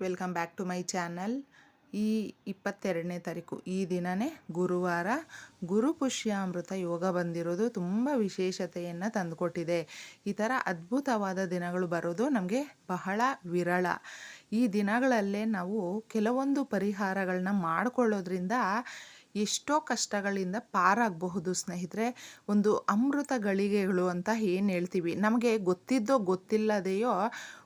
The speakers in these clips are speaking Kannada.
Welcome back to my channel ಈ ಇಪ್ಪತ್ತೆರಡನೇ ತಾರೀಕು, ಈ ದಿನವೇ ಗುರುವಾರ ಗುರು ಪುಷ್ಯಾಮೃತ ಯೋಗ ಬಂದಿರೋದು ತುಂಬ ವಿಶೇಷತೆಯನ್ನು ತಂದುಕೊಟ್ಟಿದೆ. ಈ ಥರ ಅದ್ಭುತವಾದ ದಿನಗಳು ಬರೋದು ನಮಗೆ ಬಹಳ ವಿರಳ. ಈ ದಿನಗಳಲ್ಲೇ ನಾವು ಕೆಲವೊಂದು ಪರಿಹಾರಗಳನ್ನ ಮಾಡಿಕೊಳ್ಳೋದ್ರಿಂದ ಎಷ್ಟೋ ಕಷ್ಟಗಳಿಂದ ಪಾರಾಗಬಹುದು ಸ್ನೇಹಿತರೆ. ಒಂದು ಅಮೃತ ಗಳಿಗೆಗಳು ಅಂತ ಏನು ಹೇಳ್ತೀವಿ? ನಮಗೆ ಗೊತ್ತಿದ್ದೋ ಗೊತ್ತಿಲ್ಲದೆಯೋ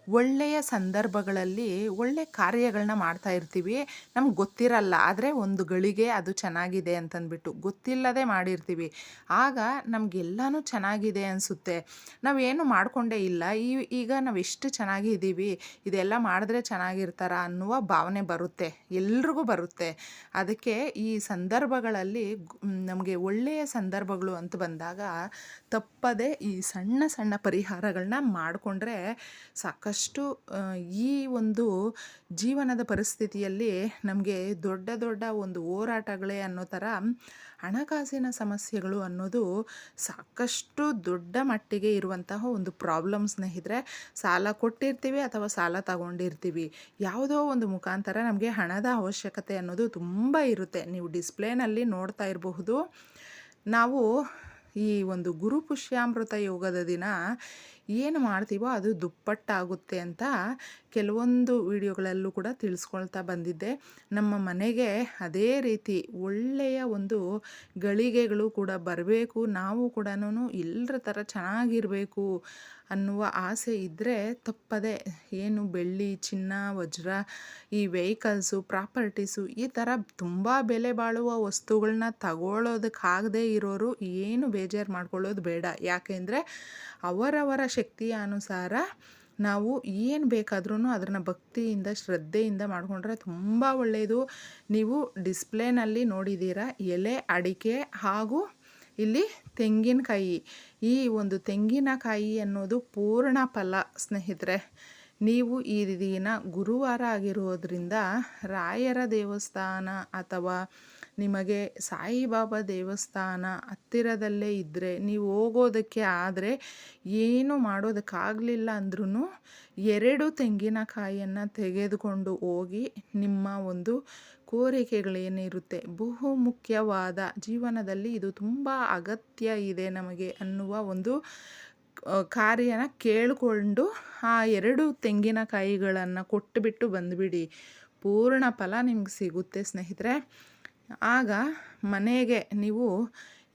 ಒಳ್ಳೆಯ ಸಂದರ್ಭಗಳಲ್ಲಿ ಒಳ್ಳೆ ಕಾರ್ಯಗಳನ್ನ ಮಾಡ್ತಾ ಇರ್ತೀವಿ. ನಮ್ಗೆ ಗೊತ್ತಿರಲ್ಲ, ಆದರೆ ಒಂದು ಗಳಿಗೆ ಅದು ಚೆನ್ನಾಗಿದೆ ಅಂತಂದ್ಬಿಟ್ಟು ಗೊತ್ತಿಲ್ಲದೆ ಮಾಡಿರ್ತೀವಿ. ಆಗ ನಮಗೆಲ್ಲನೂ ಚೆನ್ನಾಗಿದೆ ಅನಿಸುತ್ತೆ. ನಾವೇನು ಮಾಡಿಕೊಂಡೇ ಇಲ್ಲ. ಈ, ಈಗ ನಾವು ಎಷ್ಟು ಚೆನ್ನಾಗಿದ್ದೀವಿ ಇದೆಲ್ಲ ಮಾಡಿದ್ರೆ ಚೆನ್ನಾಗಿರ್ತಾರ ಅನ್ನುವ ಭಾವನೆ ಬರುತ್ತೆ. ಎಲ್ರಿಗೂ ಬರುತ್ತೆ. ಅದಕ್ಕೆ ಈ ಸಂದರ್ಭಗಳಲ್ಲಿ ನಮಗೆ ಒಳ್ಳೆಯ ಸಂದರ್ಭಗಳು ಅಂತ ಬಂದಾಗ ತಪ್ಪದೆ ಈ ಸಣ್ಣ ಸಣ್ಣ ಪರಿಹಾರಗಳನ್ನ ಮಾಡಿಕೊಂಡ್ರೆ ಸಾಕಷ್ಟು ಈ ಒಂದು ಜೀವನದ ಪರಿಸ್ಥಿತಿಯಲ್ಲಿ ನಮಗೆ ದೊಡ್ಡ ದೊಡ್ಡ ಒಂದು ಹೋರಾಟಗಳೇ ಅನ್ನೋ ಥರ ಹಣಕಾಸಿನ ಸಮಸ್ಯೆಗಳು ಅನ್ನೋದು ಸಾಕಷ್ಟು ದೊಡ್ಡ ಮಟ್ಟಿಗೆ ಇರುವಂತಹ ಒಂದು ಪ್ರಾಬ್ಲಮ್ ಸ್ನೇಹಿತರೆ. ಸಾಲ ಕೊಟ್ಟಿರ್ತೀವಿ ಅಥವಾ ಸಾಲ ತಗೊಂಡಿರ್ತೀವಿ. ಯಾವುದೋ ಒಂದು ಮುಖಾಂತರ ನಮಗೆ ಹಣದ ಅವಶ್ಯಕತೆ ಅನ್ನೋದು ತುಂಬ ಇರುತ್ತೆ. ನೀವು ಡಿಸ್ಪ್ಲೇನಲ್ಲಿ ನೋಡ್ತಾ ಇರಬಹುದು. ನಾವು ಈ ಒಂದು ಗುರು ಪುಷ್ಯಾಮೃತ ಯೋಗದ ದಿನ ಏನು ಮಾಡ್ತೀವೋ ಅದು ದುಪ್ಪಟ್ಟಾಗುತ್ತೆ ಅಂತ ಕೆಲವೊಂದು ವಿಡಿಯೋಗಳಲ್ಲೂ ಕೂಡ ತಿಳಿಸ್ಕೊಳ್ತಾ ಬಂದಿದ್ದೆ. ನಮ್ಮ ಮನೆಗೆ ಅದೇ ರೀತಿ ಒಳ್ಳೆಯ ಒಂದು ಗಳಿಗೆಗಳು ಕೂಡ ಬರಬೇಕು. ನಾವು ಕೂಡ ಎಲ್ಲರ ಥರ ಚೆನ್ನಾಗಿರಬೇಕು ಅನ್ನುವ ಆಸೆ ಇದ್ದರೆ ತಪ್ಪದೆ ಏನು ಬೆಳ್ಳಿ, ಚಿನ್ನ, ವಜ್ರ ಈ ವೆಹಿಕಲ್ಸು, ಪ್ರಾಪರ್ಟೀಸು ಈ ಥರ ತುಂಬ ಬೆಲೆ ಬಾಳುವ ವಸ್ತುಗಳನ್ನ ತಗೊಳ್ಳೋದಕ್ಕಾಗದೇ ಇರೋರು ಏನು ಬೇಜಾರು ಮಾಡ್ಕೊಳ್ಳೋದು ಬೇಡ. ಯಾಕೆಂದರೆ ಅವರವರ ಶಕ್ತಿಯ ಅನುಸಾರ ನಾವು ಏನು ಬೇಕಾದ್ರೂ ಅದನ್ನು ಭಕ್ತಿಯಿಂದ, ಶ್ರದ್ಧೆಯಿಂದ ಮಾಡಿಕೊಂಡ್ರೆ ತುಂಬ ಒಳ್ಳೆಯದು ನೀವು ಡಿಸ್ಪ್ಲೇನಲ್ಲಿ ನೋಡಿದ್ದೀರಾ, ಎಲೆ, ಅಡಿಕೆ ಹಾಗೂ ಇಲ್ಲಿ ತೆಂಗಿನಕಾಯಿ. ಈ ಒಂದು ತೆಂಗಿನಕಾಯಿ ಅನ್ನೋದು ಪೂರ್ಣ ಫಲ, ಸ್ನೇಹಿತರೆ. ನೀವು ಈ ದಿನ ಗುರುವಾರ ಆಗಿರೋದ್ರಿಂದ ರಾಯರ ದೇವಸ್ಥಾನ ಅಥವಾ ನಿಮಗೆ ಸಾಯಿಬಾಬಾ ದೇವಸ್ಥಾನ ಹತ್ತಿರದಲ್ಲೇ ಇದ್ದರೆ ನೀವು ಹೋಗೋದಕ್ಕೆ ಆದರೆ ಏನು ಮಾಡೋದಕ್ಕಾಗಲಿಲ್ಲ ಅಂದ್ರೂ ಎರಡು ತೆಂಗಿನಕಾಯಿಯನ್ನು ತೆಗೆದುಕೊಂಡು ಹೋಗಿ ನಿಮ್ಮ ಒಂದು ಕೋರಿಕೆಗಳೇನಿರುತ್ತೆ ಬಹು ಮುಖ್ಯವಾದ ಜೀವನದಲ್ಲಿ ಇದು ತುಂಬ ಅಗತ್ಯ ಇದೆ ನಮಗೆ ಅನ್ನುವ ಒಂದು ಕಾರ್ಯನ ಕೇಳಿಕೊಂಡು ಆ ಎರಡು ತೆಂಗಿನಕಾಯಿಗಳನ್ನು ಕೊಟ್ಟುಬಿಟ್ಟು ಬಂದುಬಿಡಿ. ಪೂರ್ಣ ಫಲ ನಿಮ್ಗೆ ಸಿಗುತ್ತೆ ಸ್ನೇಹಿತರೆ. ಆಗ ಮನೆಗೆ ನೀವು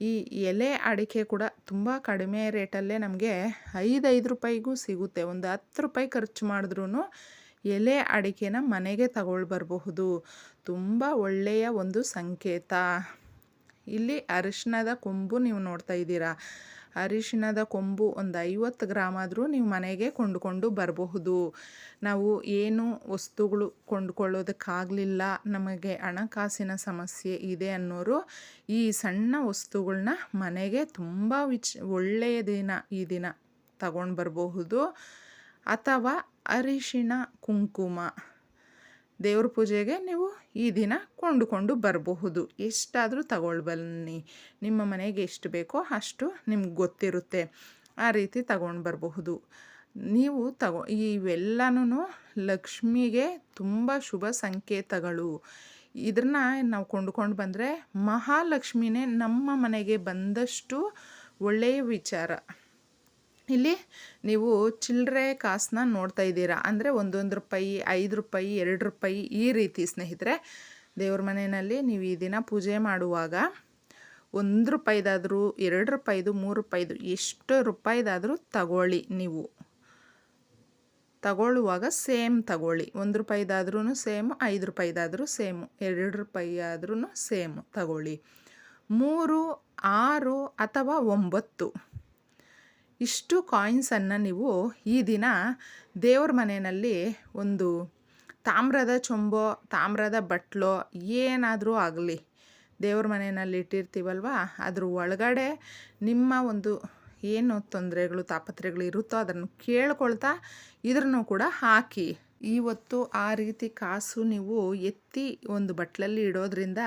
ಈ ಎಲೆ ಅಡಿಕೆ ಕೂಡ ತುಂಬ ಕಡಿಮೆ ರೇಟಲ್ಲೇ ನಮಗೆ ಐದೈದು ರೂಪಾಯಿಗೂ ಸಿಗುತ್ತೆ. ಒಂದು ಹತ್ತು ರೂಪಾಯಿ ಖರ್ಚು ಮಾಡಿದ್ರೂ ಎಲೆ ಅಡಿಕೆನ ಮನೆಗೆ ತಗೊಳ್ ಬರಬಹುದು ತುಂಬ ಒಳ್ಳೆಯ ಒಂದು ಸಂಕೇತ. ಇಲ್ಲಿ ಅರಿಶಿಣದ ಕೊಂಬು ನೀವು ನೋಡ್ತಾ ಇದ್ದೀರಾ. ಅರಿಶಿಣದ ಕೊಂಬು ಒಂದು ಐವತ್ತು ಗ್ರಾಮ್ ಆದರೂ ನೀವು ಮನೆಗೆ ಕೊಂಡುಕೊಂಡು ಬರಬಹುದು. ನಾವು ಏನು ವಸ್ತುಗಳು ಕೊಂಡುಕೊಳ್ಳೋದಕ್ಕಾಗಲಿಲ್ಲ, ನಮಗೆ ಹಣಕಾಸಿನ ಸಮಸ್ಯೆ ಇದೆ ಅನ್ನೋರು ಈ ಸಣ್ಣ ವಸ್ತುಗಳನ್ನ ಮನೆಗೆ ತುಂಬ ವಿಚ್, ಒಳ್ಳೆಯ ದಿನ, ಈ ದಿನ ತಗೊಂಡು ಬರಬಹುದು. ಅಥವಾ ಅರಿಶಿಣ ಕುಂಕುಮ. ದೇವ್ರ ಪೂಜೆಗೆ ನೀವು ಈ ದಿನ ಕೊಂಡುಕೊಂಡು ಬರಬಹುದು. ಎಷ್ಟಾದರೂ ತಗೊಳ್ ಬನ್ನಿ ನಿಮ್ಮ ಮನೆಗೆ ಎಷ್ಟು ಬೇಕೋ ಅಷ್ಟು ನಿಮ್ಗೆ ಗೊತ್ತಿರುತ್ತೆ. ಆ ರೀತಿ ತಗೊಂಡು ಬರಬಹುದು. ನೀವು ತಗೊ ಇವೆಲ್ಲನೂ ಲಕ್ಷ್ಮಿಗೆ ತುಂಬ ಶುಭ ಸಂಕೇತಗಳು. ಇದನ್ನ ನಾವು ಕೊಂಡುಕೊಂಡು ಬಂದರೆ ಮಹಾಲಕ್ಷ್ಮಿನೇ ನಮ್ಮ ಮನೆಗೆ ಬಂದಷ್ಟು ಒಳ್ಳೆಯ ವಿಚಾರ. ಇಲ್ಲಿ ನೀವು ಚಿಲ್ಲರೆ ಕಾಸನ್ನ ನೋಡ್ತಾ ಇದ್ದೀರಾ. ಅಂದರೆ ಒಂದೊಂದು ರೂಪಾಯಿ, ಐದು ರೂಪಾಯಿ, ಎರಡು ರೂಪಾಯಿ ಈ ರೀತಿ ಸ್ನೇಹಿತರೆ, ದೇವ್ರ ಮನೆಯಲ್ಲಿ ನೀವು ಈ ದಿನ ಪೂಜೆ ಮಾಡುವಾಗ ಒಂದು ರೂಪಾಯಿದಾದರೂ, ಎರಡು ರೂಪಾಯಿದು, ಮೂರು ರೂಪಾಯಿದು, ಎಷ್ಟು ರೂಪಾಯಿದಾದರೂ ತಗೊಳ್ಳಿ ನೀವು. ತಗೊಳ್ಳುವಾಗ ಸೇಮ್ ತಗೊಳ್ಳಿ. ಒಂದು ರೂಪಾಯಿದಾದ್ರೂ ಸೇಮ್, ಐದು ರೂಪಾಯಿದಾದರೂ ಸೇಮು, ಎರಡು ರೂಪಾಯಿ ಆದ್ರೂ ಸೇಮು ತಗೊಳ್ಳಿ. ಮೂರು, ಆರು ಅಥವಾ ಒಂಬತ್ತು. ಇಷ್ಟು ಕಾಯಿನ್ಸನ್ನು ನೀವು ಈ ದಿನ ದೇವ್ರ ಮನೆಯಲ್ಲಿ ಒಂದು ತಾಮ್ರದ ಚೊಂಬೋ, ತಾಮ್ರದ ಬಟ್ಲೋ ಏನಾದರೂ ಆಗಲಿ ದೇವ್ರ ಮನೆಯಲ್ಲಿ ಇಟ್ಟಿರ್ತೀವಲ್ವ? ಅದ್ರ ಒಳಗಡೆ ನಿಮ್ಮ ಒಂದು ಏನು ತೊಂದರೆಗಳು ತಾಪತ್ರೆಗಳು ಇರುತ್ತೋ ಅದನ್ನು ಕೇಳ್ಕೊಳ್ತಾ ಇದ್ರೂ ಕೂಡ ಹಾಕಿ. ಇವತ್ತು ಆ ರೀತಿ ಕಾಸು ನೀವು ಎತ್ತಿ ಒಂದು ಬಟ್ಲಲ್ಲಿ ಇಡೋದ್ರಿಂದ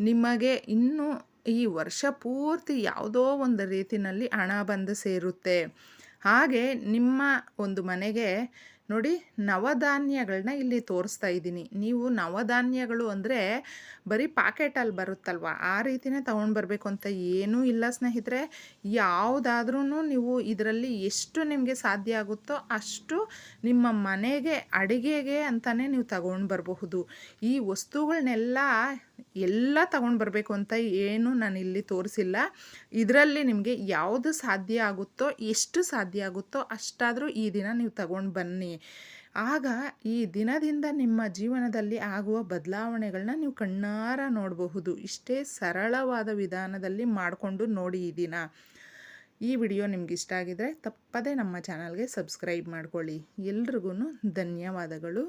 ನಿಮಗೆ ಇನ್ನೂ ಈ ವರ್ಷ ಪೂರ್ತಿ ಯಾವುದೋ ಒಂದು ರೀತಿಯಲ್ಲಿ ಹಣ ಬಂದು ಸೇರುತ್ತೆ. ಹಾಗೆ ನಿಮ್ಮ ಒಂದು ಮನೆಗೆ ನೋಡಿ ನವಧಾನ್ಯಗಳನ್ನ ಇಲ್ಲಿ ತೋರಿಸ್ತಾ ಇದ್ದೀನಿ. ನೀವು ನವಧಾನ್ಯಗಳು ಅಂದರೆ ಬರೀ ಪಾಕೆಟಲ್ಲಿ ಬರುತ್ತಲ್ವ? ಆ ರೀತಿನೇ ತೊಗೊಂಡು ಬರಬೇಕು ಅಂತ ಏನೂ ಇಲ್ಲ ಸ್ನೇಹಿತರೆ. ಯಾವುದಾದ್ರೂ ನೀವು ಇದರಲ್ಲಿ ಎಷ್ಟು ನಿಮಗೆ ಸಾಧ್ಯ ಆಗುತ್ತೋ ಅಷ್ಟು ನಿಮ್ಮ ಮನೆಗೆ, ಅಡುಗೆಗೆ ಅಂತಲೇ ನೀವು ತಗೊಂಡು ಬರಬಹುದು. ಈ ವಸ್ತುಗಳನ್ನೆಲ್ಲ ಎಲ್ಲ ತಗೊಂಡು ಬರಬೇಕು ಅಂತ ಏನು ನಾನು ಇಲ್ಲಿ ತೋರಿಸಿಲ್ಲ. ಇದರಲ್ಲಿ ನಿಮಗೆ ಯಾವುದು ಸಾಧ್ಯ ಆಗುತ್ತೋ, ಎಷ್ಟು ಸಾಧ್ಯ ಆಗುತ್ತೋ ಅಷ್ಟಾದರೂ ಈ ದಿನ ನೀವು ತಗೊಂಡು ಬನ್ನಿ. ಆಗ ಈ ದಿನದಿಂದ ನಿಮ್ಮ ಜೀವನದಲ್ಲಿ ಆಗುವ ಬದಲಾವಣೆಗಳನ್ನ ನೀವು ಕಣ್ಣಾರ ನೋಡಬಹುದು. ಇಷ್ಟೇ ಸರಳವಾದ ವಿಧಾನದಲ್ಲಿ ಮಾಡಿಕೊಂಡು ನೋಡಿ ಈ ದಿನ. ಈ ವಿಡಿಯೋ ನಿಮ್ಗೆ ಇಷ್ಟ ಆಗಿದರೆ ತಪ್ಪದೇ ನಮ್ಮ ಚಾನಲ್ಗೆ ಸಬ್ಸ್ಕ್ರೈಬ್ ಮಾಡ್ಕೊಳ್ಳಿ. ಎಲ್ರಿಗೂ ಧನ್ಯವಾದಗಳು.